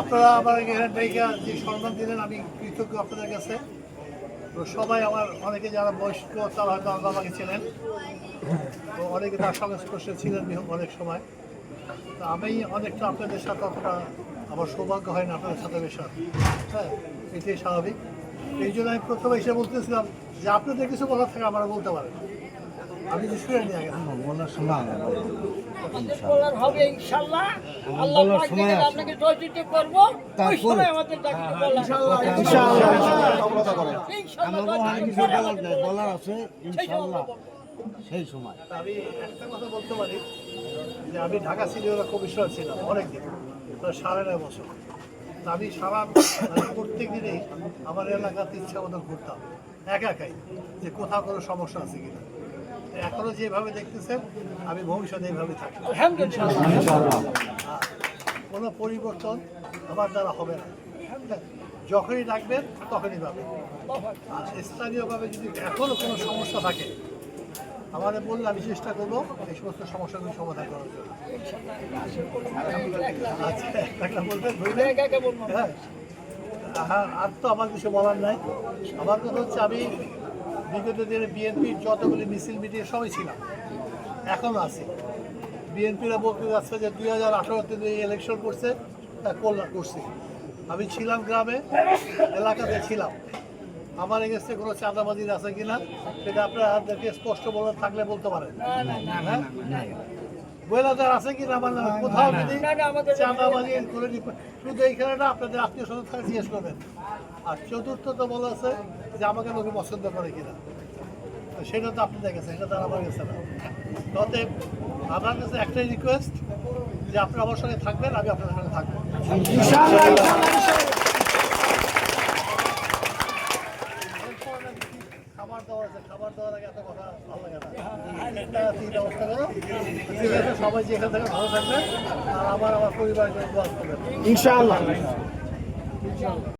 আপনারা আমার এখানে ডেকে যে সম্মান দিলেন, আমি কৃতজ্ঞ আপনাদের কাছে। তো সবাই আমার, অনেকে যারা বয়স্ক, তারা হয়তো আগে আমাকে ছিলেন তো অনেকে তার সংস্পর্শে ছিলেন অনেক সময়। তো আমি অনেকটা আপনাদের সাথে অতটা আমার সৌভাগ্য হয় না, আপনাদের সাথে মেশার হ্যাঁ এটাই স্বাভাবিক। এই জন্য আমি প্রথমে এসে বলতেছিলাম যে আপনাদের কিছু বলার থাকে, আমরা বলতে পারেন হবে। ইনশাল্লাহ। আল্লাহ বলার আছে। আপনাকে জয়যুক্ত করব ওই তারপরে? সময় আমাদের ইনশাল্লাহ বলার আছে। সেই সময় আমি একটা কথা বলতে পারি যে আমি ঢাকা সিটিওরা কমিশনার ছিলাম অনেকদিন প্রায় সাড়ে নয় বছর। তা আমি সারা মানে প্রত্যেক দিনেই আমার এলাকাতে ইচ্ছা মতো ঘুরতাম একা একাই যে কোথাও কোনো সমস্যা আছে কিনা। এখনও যেভাবে দেখতেছেন আমি ভবিষ্যতে এইভাবে থাকি কোনো পরিবর্তন আমার দ্বারা হবে না। যখনই ডাকবেন তখনই পাবেন। আর স্থানীয়ভাবে যদি এখনও কোনো সমস্যা থাকে আমাদের বললে আমি চেষ্টা করব এই সমস্ত সমস্যাগুলি সমাধান করার জন্য। আচ্ছা বলবেন না। হ্যাঁ। হ্যাঁ, আর তো আমার কিছু বলার নাই। আমার কথা হচ্ছে আমি বিগত দিনে বিএনপির যতগুলি মিছিল, মিটিং, সবই ছিলাম এখন আছে। বিএনপিরা বলতে যাচ্ছে যে দুই হাজার আঠারোতে যে ইলেকশন করছে, তা কল্যাণ করছে। আমি ছিলাম গ্রামে, এলাকাতে ছিলাম। আমার এগেস্টে কোনো চাঁদাবাজি আছে কিনা, সেটা আপনাদেরকে স্পষ্ট বলে থাকলে বলতে পারেন। হ্যাঁ? বইলাদার আছে কিনা আমার নামে কোথাও যদি না, না, চাঁদাবাজি করে নি- শুধু এইখানে না আপনাদের আত্মীয় স্বজন থাকে জিজ্ঞেস করবেন। আর চতুর্থ তো বলা আছে যে আমাকে লোকে পছন্দ করে কিনা। তো সেটা তো আপনাদের কাছে সেটা তো আমার কাছে না। অতএব আমার কাছে একটাই রিকোয়েস্ট যে আপনি আমার সঙ্গে থাকবেন আমি আপনার সঙ্গে থাকব। খাবার আছে খাবার আগে এত কথা ভালো লাগে না। এটা অবস্থা করো। ঠিক আছে সবাই যেখান থেকে ভালো থাকবেন আর আমার আমার পরিবারকে করবেন। ইনশাআল্লাহ।